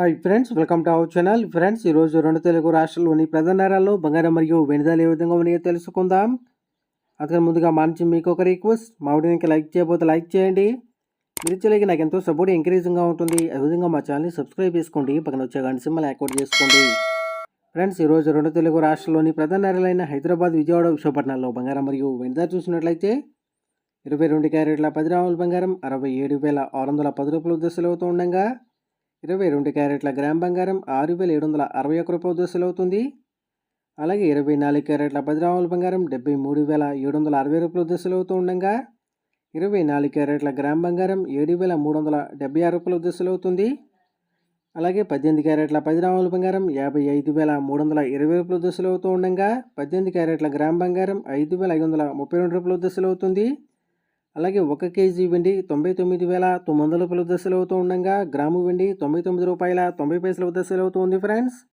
Hi friends welcome to our channel. Friends ఈరోజు రెండు తెలుగు రాష్ట్రాల్లోని ప్రధాన నగరాల్లో బంగారం మరియు వెనుదలు ఏ విధంగా ఉన్నాయో తెలుసుకుందాం. అందుకని ముందుగా మంచి మీకు ఒక రిక్వెస్ట్. మా వీడియోకి లైక్ చేయబోతే లైక్ చేయండి. మీరు నాకు ఎంతో సపోర్ట్ ఎంకరేజింగ్గా ఉంటుంది. అదేవిధంగా మా ఛానల్ని సబ్స్క్రైబ్ చేసుకోండి. పక్కన వచ్చే గంట సింబల్ యాక్టివేట్ చేసుకోండి. ఫ్రెండ్స్ ఈరోజు రెండు తెలుగు రాష్ట్రాల్లోని ప్రధాన నగరాలైన హైదరాబాద్ విజయవాడ విశాఖపట్నంలో బంగారం మరియు వెనుద చూసినట్లయితే ఇరవై రెండు క్యారెట్ల పది రాముల బంగారం అరవై ఏడు వేల ఆరు వందల పది రూపాయలు దశలు అవుతూ ఉండగా ఇరవై రెండు క్యారెట్ల గ్రామ్ బంగారం ఆరు వేల ఏడు వందల అరవై ఒక్క రూపాయల దశలు అవుతుంది. అలాగే ఇరవై నాలుగు క్యారెట్ల పదిరాముల బంగారం డెబ్బై మూడు వేల ఏడు వందల అరవై రూపాయల దశలు అవుతూ ఉండగా ఇరవై నాలుగు క్యారెట్ల గ్రామ్ బంగారం ఏడు వేల మూడు వందల డెబ్బై ఆరు రూపాయల దశలు అవుతుంది. అలాగే పద్దెనిమిది క్యారెట్ల పది రాముల బంగారం యాభై ఐదు వేల మూడు వందల ఇరవై రూపాయల దశలు అవుతూ ఉండగా పద్దెనిమిది క్యారెట్ల గ్రామ్ బంగారం ఐదు వేల ఐదు వందల ముప్పై రెండు రూపాయల దశలు అవుతుంది. అలాగే ఒక కేజీ వెండి తొంభై తొమ్మిది వేల తొమ్మిది వందల రూపాయల దశలు అవుతూ ఉండగా గ్రాము వెండి తొంభై తొమ్మిది రూపాయల తొంభై పైసల దశలు అవుతుంది ఫ్రెండ్స్